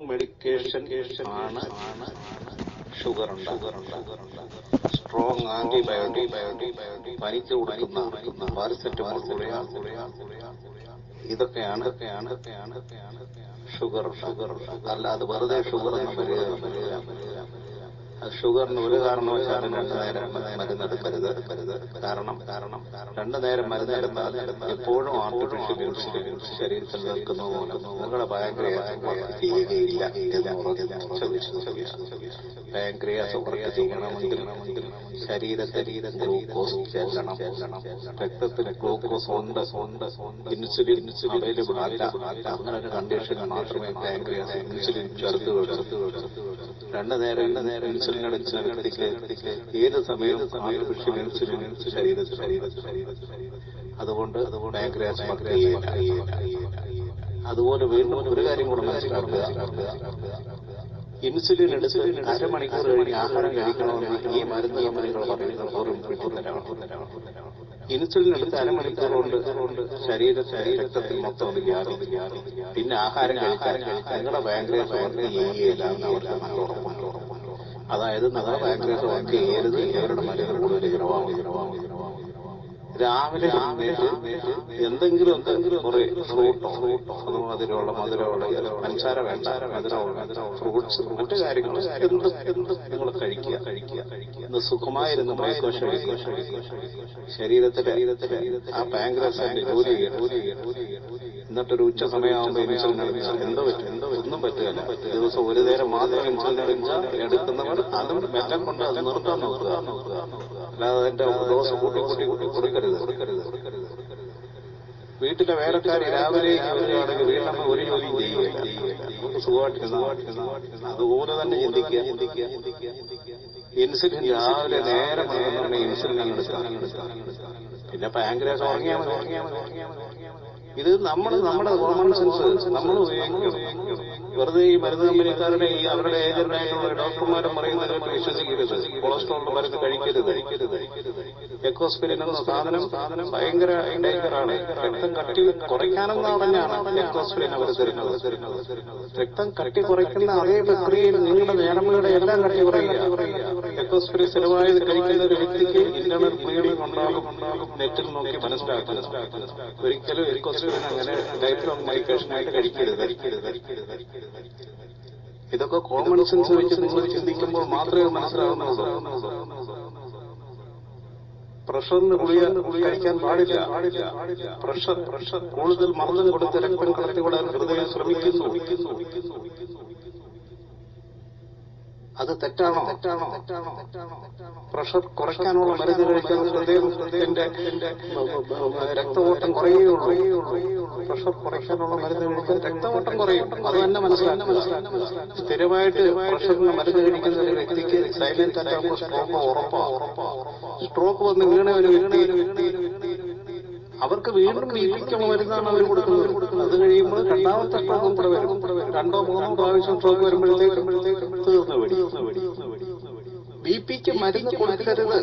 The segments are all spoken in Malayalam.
മെഡിക്കേഷൻ ആണ്. ഷുഗർ സ്ട്രോങ് ആന്റിബയോട്ടിക് പനിക്ക് കൊടുക്കുന്ന പാരസെറ്റമോൾ ഇതൊക്കെയാണ് ഇതൊക്കെയാണ്. ഷുഗർ ഷുഗർ അല്ലാതെ വെറുതെ ഷുഗർ എന്ന് വരിക ഷുഗറിന് ഒരു കാരണവശാലും രണ്ടു നേരം മരുന്നെടുക്കരുത് കാരണം കാരണം രണ്ടു നേരം മരുന്നെടുത്താൽ എപ്പോഴും ആർട്ടിഫിഷ്യൽ ഇൻസുലിൻ ശരീരത്തിൽ നിൽക്കുന്നത് മൂലം നിങ്ങളുടെ പാൻക്രിയാസ് വർക്ക് ചെയ്യുകയില്ല പാൻക്രിയാസ് വർക്ക് ചെയ്യണമെങ്കിൽ ശരീരത്തിൽ ഗ്ലൂക്കോസ് ചെല്ലണം. രക്തത്തിന് ഗ്ലൂക്കോസ് ഉണ്ട്. ഉണ്ട്. ഇൻസുലിൻ അവൈലബിൾ അല്ല അങ്ങനെ ഒരു കണ്ടീഷൻ മാത്രമേ പാൻക്രിയാസ് ഇൻസുലിൻ ചെറുത്ത് രണ്ടു നേരം രണ്ട് നേരം അടിച്ച വ്യക്തിക്ക് ഏത് സമയവും ഇൻസുലിൻ ശരീരത്തിൽ അതുകൊണ്ട് അതുകൊണ്ട് അതുപോലെ വീണ്ടും ഒരു കാര്യം കൂടെ മനസ്സിലാക്കുക. ഇൻസുലിൻ എടുത്ത് അരമണിക്കൂർ കഴിഞ്ഞ് ആഹാരം കഴിക്കണമെന്ന് ഈ മരുന്ന് കമ്പനികൾ പറയുന്നത് വെറും ഇൻസുലിൻ എടുത്ത് അരമണിക്കൂർ കൊണ്ട് ശരീരത്തെ രക്തത്തിൽ മൊത്തം ഒന്ന് പിന്നെ ആഹാരം കഴിക്കാൻ നിങ്ങളുടെ ഭയങ്കര ചെയ്യുകയില്ല എന്ന് അവർക്ക് നല്ല ഉറപ്പുണ്ട് അതായത് നഗര പാൻക്രിയാസ് വർക്ക് ചെയ്യരുത് ഇവരുടെ മരുന്ന് കൂടുതൽ ചിലവാകും രാവിലെ എന്തെങ്കിലും എന്തെങ്കിലും കുറെ ഫ്രൂട്ടോ അതുമാതിരിയുള്ള മധുരമുള്ള പഞ്ചാര വേണ്ട മധുരമുള്ള ഫ്രൂട്ട്സ് മറ്റു കാര്യങ്ങൾ എന്ത് എന്ത് നിങ്ങൾ കഴിക്കുക. കഴിക്കുക ഇന്ന് സുഖമായിരുന്നു ബ്രേക്ക്ഫാസ്റ്റ് ശരീരത്തിൽ ആ പാങ്ക്രസിന്റെ ജോലി ചെയ്യണം ജോലി ഒരു ഉച്ച സമയമാകുമ്പോൾ ഇൻസുലിൻ എടുക്കുക എന്തോ പറ്റും? എന്തോ ഒന്നും പറ്റുകയില്ല. ദിവസം ഒരു നേരം മാത്രം ഇൻസുലിൻ എടുക്കുക എടുക്കുന്നവർ അതും മെച്ചം കൊണ്ട് അത് നിർത്താൻ നോക്കുക. അല്ലാതെ അതിന്റെ ഡോസ് കൂട്ടി കൂട്ടി കൂട്ടി കൊടുക്കരുത്. കൊടുക്കരുത് വീട്ടിലെ വേലക്കാരി രാവിലെ ആണെങ്കിൽ വീട്ടമ്മ ഒരു ജോലി ചെയ്യുകയില്ല. സുഖമായിട്ടിരുന്ന അതുപോലെ തന്നെ ചിന്തിക്കുക. ഇൻസുലിൻ രാവിലെ നേരെ ഇൻസുലിൻ എടുക്കാം പിന്നെ പാങ്ക്രാസ് ഉറങ്ങിയാൽ മതി ഉറങ്ങിയാൽ മതി ഉറങ്ങിയാൽ മതി. ഇത് നമ്മൾ നമ്മുടെ കോമൺ സെൻസ് നമ്മൾ ഉപയോഗിക്കണം. വെറുതെ ഈ മരുന്ന് കമ്പനിക്കാരുടെ ഈ അവരുടെ ഏജന്റായിട്ടുള്ള ഡോക്ടർമാരും പറയുന്നത് കേട്ട് വിശ്വസിക്കരുത്. കൊളസ്ട്രോളിന്റെ മരുന്ന് കഴിക്കരുത്. എക്കോസ്പിരിൻ എന്ന സാധനം സാധനം ഭയങ്കര ഡേഞ്ചറാണ്. രക്തം കട്ടി കുറയ്ക്കാനെന്ന് പറഞ്ഞാണ് എക്കോസ്പിരിൻ അവർ തരുന്നത്. രക്തം കട്ടി കുറയ്ക്കുന്ന അതേ പ്രക്രിയയിൽ നിങ്ങളുടെ നേരങ്ങളുടെ എല്ലാം കട്ടി കുറയുക എക്കോസ്പിരിൻ സ്ഥിരമായത് കഴിക്കുന്ന ഒരു വ്യക്തിക്ക് ഇന്റർനെറ്റ് ബ്ലീഡിംഗ് ഉണ്ടാകും നെറ്റിൽ നോക്കി മനസ്സിലാക്കും ഒരിക്കലും എക്കോസ്പിരിൻ അങ്ങനെ ലൈഫ് ലോങ് മെഡിക്കേഷനായിട്ട് കഴിക്കരുത്. ഇതൊക്കെ കോമൺ സെൻസ് വെച്ച് നിങ്ങൾ ചിന്തിക്കുമ്പോൾ മാത്രമേ മനസ്സിലാവുന്നുള്ളൂ. പ്രഷറിന് ഗുളിക കഴിക്കാൻ പാടില്ല. പ്രഷർ പ്രഷർ കൂടുതൽ മർദ്ദം കൊടുത്ത് രക്തം കടത്തിവിടാൻ ഹൃദയം ശ്രമിക്കുന്നു. അത് തെറ്റാണോ? തെറ്റാണോ? തെറ്റാണോ? തെറ്റാണോ? തെറ്റാണോ പ്രഷർ കുറയ്ക്കാനുള്ള മരുന്ന് കഴിക്കാൻ ഹൃദയത്തിന്റെ രക്തഓട്ടം കുറയുകയുള്ളൂ. പ്രഷർ കുറയ്ക്കാനുള്ള മരുന്ന് കഴിക്കാൻ രക്തഓട്ടം കുറയും. അത് തന്നെ മനസ്സിലാക്കുക. സ്ഥിരമായിട്ട് പ്രഷറിന് മരുന്ന് കഴിക്കുന്ന ഒരു വ്യക്തിക്ക് സൈലന്റ് അറ്റാക്ക് സ്ട്രോക്ക് ഉറപ്പാ ഉറപ്പാ സ്ട്രോക്ക് വന്ന് വീണ ഒരു വ്യക്തി അവർക്ക് വീണ്ടും ബിപിക്കുള്ള മരുന്നാണ് അവർ കൊടുക്കുന്നത്. അത് കഴിയുമ്പോൾ രണ്ടാമത്തെ സ്ട്രോക്കും കൂടെ വരും. രണ്ടോ മൂന്നോ പ്രാവശ്യം സ്ട്രോക്ക് വരുമ്പോഴത്തേക്കും തീർന്നു വെടി ബി പിക്ക് മരുന്ന് കൊടുക്കരുത്.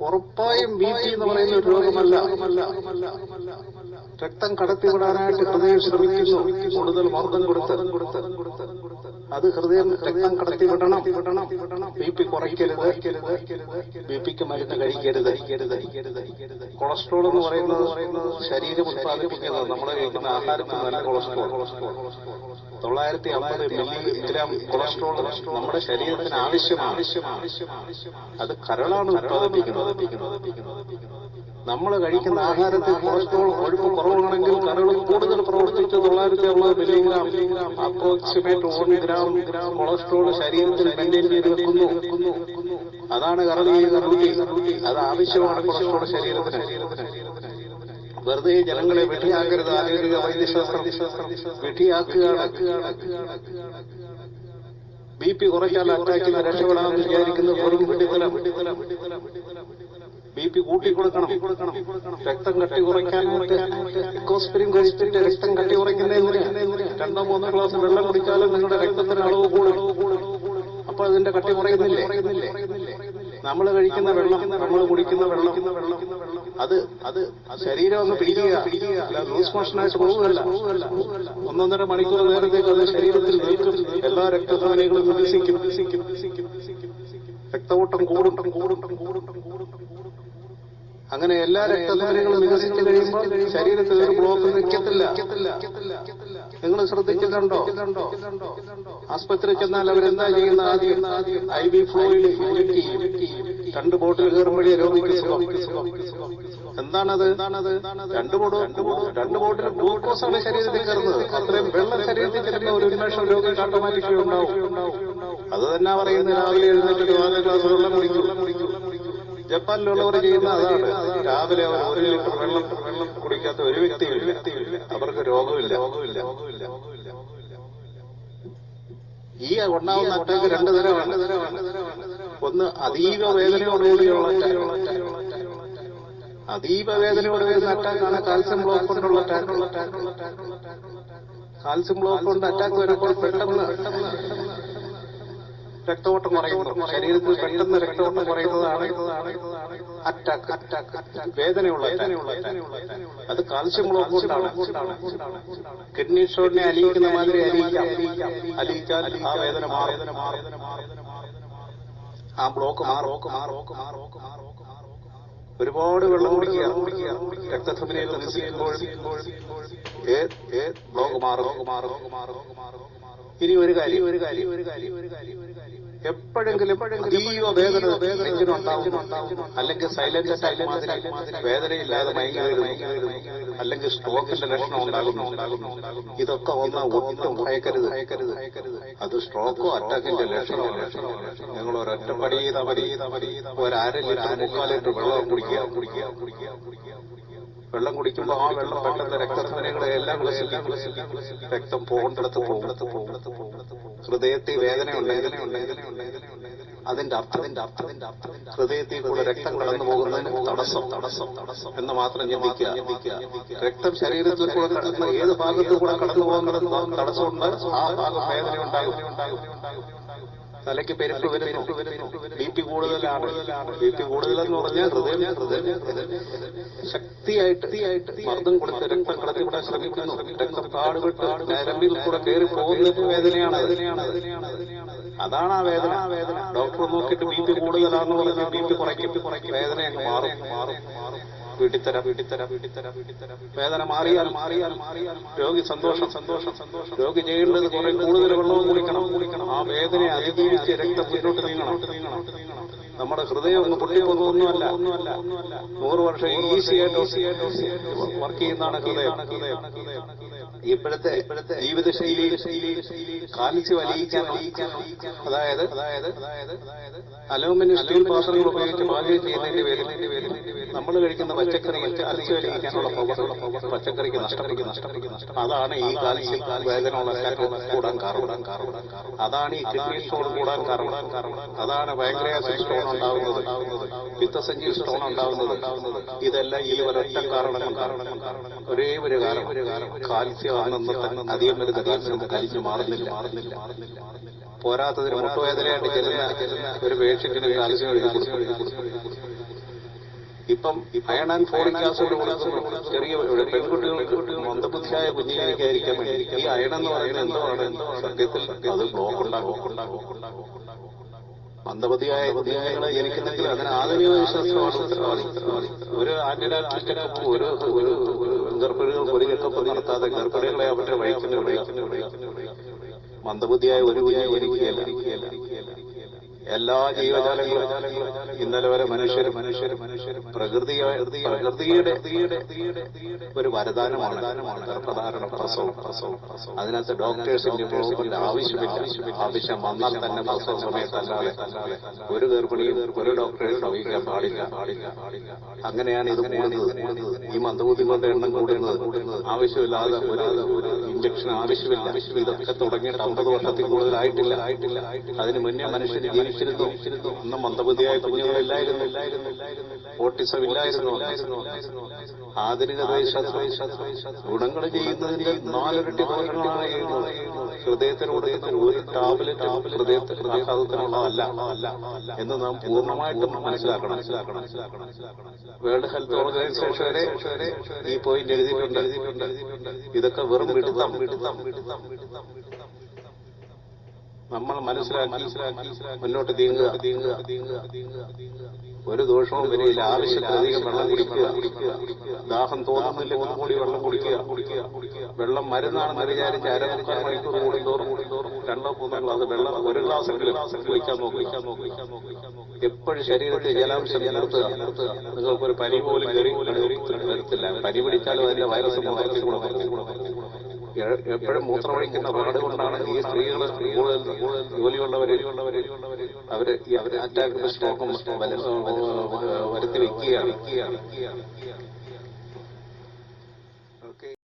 ഉറപ്പായും ബി പി എന്ന് പറയുന്ന ഒരു രോഗമല്ല. രക്തം കടത്തിവിടാനായിട്ട് ഹൃദയം ശ്രമിക്കുന്നു. കൂടുതൽ മർദ്ദം കൊടുത്ത്. അത് ഹൃദയം രക്തം കടത്തിവിടണം. ബി പി കുറയ്ക്കരുത്. ബി പിക്ക് മരുന്ന് കഴിക്കരുത്. കൊളസ്ട്രോൾ എന്ന് പറയുന്നത് ശരീരം ഉത്പാദിപ്പിക്കുന്നത് നമ്മൾ കഴിക്കുന്ന ആഹാരത്തിൽ നല്ല കൊളസ്ട്രോൾ. തൊള്ളായിരത്തി അമ്പത് മില്ലിഗ്രാം കൊളസ്ട്രോൾ നമ്മുടെ ശരീരത്തിന് ആവശ്യമാണ്. അത് കരളാണ് ഉത്പാദിപ്പിക്കുന്നത്. നമ്മൾ കഴിക്കുന്ന ആഹാരത്തിൽ കൊളസ്ട്രോൾ കൊഴുപ്പ് കുറവാണെങ്കിൽ കരൾ കൂടുതൽ പ്രവർത്തിച്ച് തൊള്ളായിരത്തി അമ്പത് milligram approximate one gram cholesterol ശരീരത്തിൽ മെയിന്റെയിൻ വെക്കുന്നു. അതാണ് കരൾ ചെയ്യുന്ന അത് ആവശ്യമാണ് കൊളസ്ട്രോൾ ശരീരത്തിന്. വെറുതെ ജനങ്ങളെ വെട്ടിയാക്കരുത് ആധുനിക വൈദ്യശാസ്ത്രം വെട്ടിയാക്കുകയാണ്. ബി പി കുറയ്ക്കാൻ അറ്റാക്കിന് രക്ഷപ്പെടാമെന്ന് വിചാരിക്കുന്ന വെറും വെട്ടിത്തലം ബി പി കൂട്ടി കൊടുക്കണം രക്തം കട്ടി കുറയ്ക്കാൻ എക്കോസ്പിരിൻ കഴിച്ചിട്ട് രക്തം കട്ടി കുറയ്ക്കുന്നതിന് രണ്ടോ മൂന്നോ ഗ്ലാസ് വെള്ളം കുടിച്ചാലും നിങ്ങളുടെ രക്തത്തിന് അളവ് കൂടും. അപ്പൊ അതിന്റെ കട്ടി കുറയുന്നില്ലേ? നമ്മൾ കഴിക്കുന്ന വെള്ളം നമ്മൾ കുടിക്കുന്ന വെള്ളം അത് അത് ശരീരം ഒന്ന് പിടിക്കുക. അല്ല ലൂസ് മോഷനായിട്ട് പോവുകയല്ല. ഒന്നൊന്നര മണിക്കൂർ നേരത്തേക്ക് അത് ശരീരത്തിൽ നിൽക്കും. എല്ലാ രക്തധാനികളും വികസിക്കും രക്തവോട്ടം കൂടും. കൂടും കൂടും. അങ്ങനെ എല്ലാ രക്തധാനികളും വികസിച്ചു കഴിയുമ്പോൾ ശരീരത്തിൽ ഒരു ബ്ലോക്ക് നിൽക്കത്തില്ല. നിങ്ങൾ ശ്രദ്ധിച്ചിട്ടുണ്ടോ? ആസ്പത്രി ചെന്നാൽ അവരെന്താ ചെയ്യുന്ന ആദ്യം? ഐ ബി ഫ്ലോയിൽ രണ്ട് ബോട്ടിൽ കയറുമ്പോഴേ രോഗിക്ക് സുഖം. എന്താണത്? രണ്ട് ബോട്ട് രണ്ട് ബോട്ടിൽ ഗ്ലൂക്കോസ് ആണ് ശരീരത്തിൽ കയറുന്നത്. അത്രയും വെള്ളം ശരീരത്തിൽ ചെല്ലുന്ന ഒരു ഉന്മേഷം രോഗിക്ക് ഓട്ടോമാറ്റിക്കലി ഉണ്ടാവും. അത് തന്നെ പറയുന്നത് രാവിലെ എഴുന്നേറ്റ് നാല് ഗ്ലാസ് വെള്ളം കുടിക്കും. ജപ്പാനിലുള്ളവർ ചെയ്യുന്ന അതാണ്. രാവിലെ അവർ ഒരു ലിറ്റർ വെള്ളം വെള്ളം കുടിക്കാത്ത ഒരു വ്യക്തിയും വ്യക്തിയില്ല അവർക്ക് രോഗമില്ല. ഈ ഉണ്ടാവുന്ന അറ്റാക്ക് രണ്ട് തരമാണ്. ഒന്ന് അതീവ വേദനയോടുകൂടിയുള്ള. അതീവ വേദനയോട് വരുന്ന അറ്റാക്കാണ് കാൽസ്യം ബ്ലോക്ക് കൊണ്ടുള്ള അറ്റാക്ക് കാൽസ്യം ബ്ലോക്ക് കൊണ്ട് അറ്റാക്ക് വരുമ്പോൾ പെട്ടെന്ന് രക്തഓട്ടം കുറയുന്നു. ശരീരത്തിൽ പെട്ടെന്ന് രക്തഓട്ടം കുറയുന്നതാണ് അറ്റാക്ക് അറ്റാക്ക് വേദനയുള്ള അത് കാൽസ്യം ബ്ലോക്കുകൊണ്ടാണ് കിഡ്നി സ്റ്റോണിനെ അലിയിക്കുന്ന മാതിരി അലിയിക്കാം. അലിയിച്ചാൽ ആ വേദന മാറും. ആ ബ്ലോക്ക് മാറോക്ക് ഒരുപാട് വെള്ളം കുടിക്കുക. രക്തധമനിയിൽ നിരസിക്കുമ്പോൾ ബ്ലോക്ക് മാറും. ഇനി ഒരു കാര്യം ഒരു കാര്യം. ഒരു കാര്യം ഒരു കാര്യം. എപ്പോഴെങ്കിലും അതീവ വേദന നെഞ്ചിന് ഉണ്ടാവും അല്ലെങ്കിൽ സൈലന്റ് അറ്റാക്ക് വേദനയില്ലാതെ അല്ലെങ്കിൽ സ്ട്രോക്കിന്റെ ലക്ഷണം ഉണ്ടാകുന്നു ഇതൊക്കെ ഒന്ന് ഒട്ടും ഭയക്കരുത്. അത് സ്ട്രോക്കോ അറ്റാക്കിന്റെ ലക്ഷണമാണ്. നിങ്ങൾ ഒരൊറ്റ പടി ചെയ്താൽ മതി. ഒരു അര ലിറ്റർ മുക്കാൽ ലിറ്റർ വെള്ളം കുടിക്കുക. കുടിക്കുക കുടിക്കുക. വെള്ളം കുടിക്കുമ്പോൾ ആ വെള്ളം പെട്ടെന്ന് രക്തധമനികളെ എല്ലാം വികസിപ്പിക്കും. രക്തം പോകേണ്ടിടത്ത് പോകേണ്ടത് പോകേണ്ടത് ഹൃദയത്തിൽ വേദന അതിന്റെ അർത്ഥം അതിന്റെ അർത്ഥം അതിന്റെ അർത്ഥം ഹൃദയത്തിൽ കൂടെ രക്തം കടന്നു പോകുന്നതിന് തടസ്സം. തടസ്സം തടസ്സം എന്ന് മാത്രം ചിന്തിക്കുക. രക്തം ശരീരത്തിൽ കൂടെ കടന്ന് ഏത് ഭാഗത്തു കൂടെ കടന്നു പോകുന്നത് തടസ്സമുണ്ട് ആ ഭാഗം വേദന ഉണ്ടാകും. തലയ്ക്ക് പെരുപ്പ് വരുന്നു. ബി പി കൂടുതലാണ്. ബി പി കൂടുതലെന്ന് പറഞ്ഞാൽ ഹൃദയം ഹൃദയം ശക്തിയായിട്ട് മർദ്ദം കൊടുത്ത് രക്തം കടത്തിവിടാൻ ശ്രമിക്കുന്നു. രക്തപ്പാടുകൾ നരമ്പിൽ കൂടെ കയറി പോകുന്ന വേദനയാണ്. അതാണ് ആ വേദന. ഡോക്ടർ നോക്കിയിട്ട് ബി പി കൂടുതലാണെന്ന് പറഞ്ഞാൽ ബി പി കുറയ്ക്കും. വേദന അങ്ങ് മാറും. മാറും. വീട്ടിത്തര വീട്ടിത്തര വീട്ടിത്തര വീട്ടിത്തര വേദന മാറിയാൽ മാറിയാൽ മാറിയാൽ രോഗി സന്തോഷം സന്തോഷം സന്തോഷം. രോഗി ചെയ്യേണ്ടത് കുറെ കൂടുതൽ വെള്ളവും കുടിക്കണം. കുടിക്കണം. ആ വേദനയെ അതിജീവിച്ച് രക്തം മുന്നോട്ട് നീങ്ങണം. നമ്മുടെ ഹൃദയം ഒന്ന് പൊട്ടിപ്പോകുന്നുമല്ല ഒന്നുമല്ല നൂറ് വർഷം ഈസിയായിട്ട് വർക്ക് ചെയ്യുന്നതാണ് ഹൃദയം ഹൃദയം. ഹൃദയം. ഇപ്പോഴത്തെ ഇപ്പോഴത്തെ ജീവിതശൈലി കാലിച്ച് അലിയിക്കാൻ അതായത് അതായത് അലൂമിനിയം സ്റ്റീൽ പാത്രങ്ങൾ ഉപയോഗിച്ച് പാചകം ചെയ്യുന്നതിന്റെ പേരിൽ നമ്മൾ കഴിക്കുന്ന പച്ചക്കറി കാലിച്ച് അലിയിക്കാനുള്ള പവർ പച്ചക്കറിക്ക് നഷ്ടപ്പെടുക നഷ്ടപ്പെടുക നഷ്ടം അതാണ് ഈ കാലിച്ച് വേദന കൂടാൻ കാരണം. കാരണം അതാണ് ഈ കിഡ്നി സ്റ്റോൺ കൂടാൻ കാരണം. അതാണ് ഭയങ്കര സ്റ്റോൺ ഉണ്ടാവുന്നത്. പിത്തസഞ്ചി സ്റ്റോൺ ഉണ്ടാവുന്നത് ഇതെല്ലാം ഈ ഒരൊറ്റ കാരണം കൊണ്ടാണ് ഒരേ ഒരു കാരണം കാൽസ്യം ആണെന്ന് അധികം വരുന്ന കാൽസ്യം കരിഞ്ഞു മാറുന്നില്ല. മാറുന്നില്ല പോരാത്തതിന് മുട്ടുവേദനയായിട്ട് ചെല്ലുന്ന ഒരു പേഷ്യന്റിന് കാൽസ്യം എഴുതി കൊടുക്കും. ഇപ്പം അയൺ ആൻഡ് ഫോളിക് ആസിഡ് കൊടുക്കുന്നു ചെറിയ പെൺകുട്ടികൾക്ക് മന്ദബുദ്ധിയായ കുഞ്ഞിനെ എനിക്കായിരിക്കാൻ വേണ്ടി ഈ അയൺ എന്ന് പറയുന്നത് എന്താണ് സത്യത്തിൽ അത് ബ്ലോക്ക് ഉണ്ടാകും മന്ദബുദ്ധിയായ കുഞ്ഞുങ്ങളെ ജനിക്കുന്നെങ്കിൽ അതിന് ആധുനിക വിശ്വാസമാണ് ഉത്തരവാദി ഒരു ചെക്കപ്പ് ഒരു ഒരു ഗർഭിണികൾ ഒരു ചെക്കപ്പ് നടത്താതെ ഗർഭിണികളെ അവരുടെ വഹിക്കുന്ന മന്ദബുദ്ധിയായ ഒരു കുഞ്ഞ് ജനിക്കുകയല്ല. എല്ലാ ജീവജാലങ്ങളും ഇന്നലെ വരെ മനുഷ്യർ മനുഷ്യർ മനുഷ്യർ പ്രകൃതി പ്രകൃതിയുടെ ഒരു വരദാനമാണ്. ഗർഭധാരണ പ്രസവം. പ്രസവം അതിനകത്ത് ഡോക്ടേഴ്സിന്റെ പ്രസവത്തിന്റെ ആവശ്യമില്ല. ആവശ്യം വന്നാൽ തന്നെ പ്രസവ സമയത്തല്ലാതെ ഒരു ഗർഭിണിയും ഒരു ഡോക്ടറെ വഹിക്കാൻ പാടില്ല. അങ്ങനെയാണ് ഇത് കൂടുന്നത്. ഈ മന്ദബുദ്ധികളുടെ എണ്ണം കൂടുന്നത്. ആവശ്യമില്ലാതെ ഒരു ഇഞ്ചക്ഷൻ ആവശ്യമില്ല. ഇതൊക്കെ തുടങ്ങിയിട്ട് അമ്പത് വർഷത്തിൽ കൂടുതലായിട്ടില്ല. ആയിട്ടില്ല അതിന് മുന്നേ മനുഷ്യർ ജീവിച്ചിരുന്നു അന്ന് മന്ദബുദ്ധിയായ കുഞ്ഞുങ്ങളില്ലായിരുന്നു. ഓട്ടിസം ഇല്ലായിരുന്നു ആധുനിക ഗുണങ്ങൾ ചെയ്യുന്നതിന്റെ നാലിരട്ടി ദോഷങ്ങളാണ് ചെയ്യുന്നത് ഹൃദയത്തിന് ഒരു ടാബ്ലറ്റ് ഹൃദയത്തിന് ആഘാതത്തിനുള്ളതല്ല എന്ന് നാം പൂർണമായിട്ടും മനസ്സിലാക്കണം. മനസ്സിലാക്കണം വേൾഡ് ഹെൽത്ത് ഓർഗനൈസേഷൻ വരെ ഈ പോയിന്റ് എഴുതിയിട്ടുണ്ട്. ഇതൊക്കെ വെറും വിടുത്തം വിടുത്തം വിടുത്തം നമ്മൾ മനസ്സിലാക്കി മുന്നോട്ട് നീങ്ങുക. നീങ്ങുക. നീങ്ങുക നീങ്ങുക ഒരു ദോഷവും വരില്ല. ആവശ്യത്തിലധികം വെള്ളം കുടിക്കുക. ദാഹം തോന്നുന്നില്ല കൂടി വെള്ളം കുടിക്കുക. വെള്ളം മരുന്നാണെന്ന് വിചാരിച്ച് അരമുക്കാൽ മണിക്കൂർ കൂടുന്തോറും കൂടുന്തോറും രണ്ടോ മൂന്നോ ഗ്ലാസ് വെള്ളം ഒരു ഗ്ലാസ് കുടിക്കാൻ നോക്കുക. എപ്പോഴും ശരീരത്തിൽ ജലാംശം നിർത്തുക. നിങ്ങൾക്കൊരു പനി പോലും കയറി വരത്തില്ല പനി പിടിച്ചാലും അതിന്റെ വൈറസ് മൊത്തത്തിൽ കൂടെ എപ്പോഴും മൂത്രമൊഴിക്കുന്ന പാട് കൊണ്ടാണ് ഈ സ്ത്രീകൾ കൂടുതൽ കൂടുതൽ ജോലിയുള്ളവര് അവർ അവർ അറ്റാക്ക് സ്ട്രോക്കും വരുത്തി വെക്കുകയാണ്.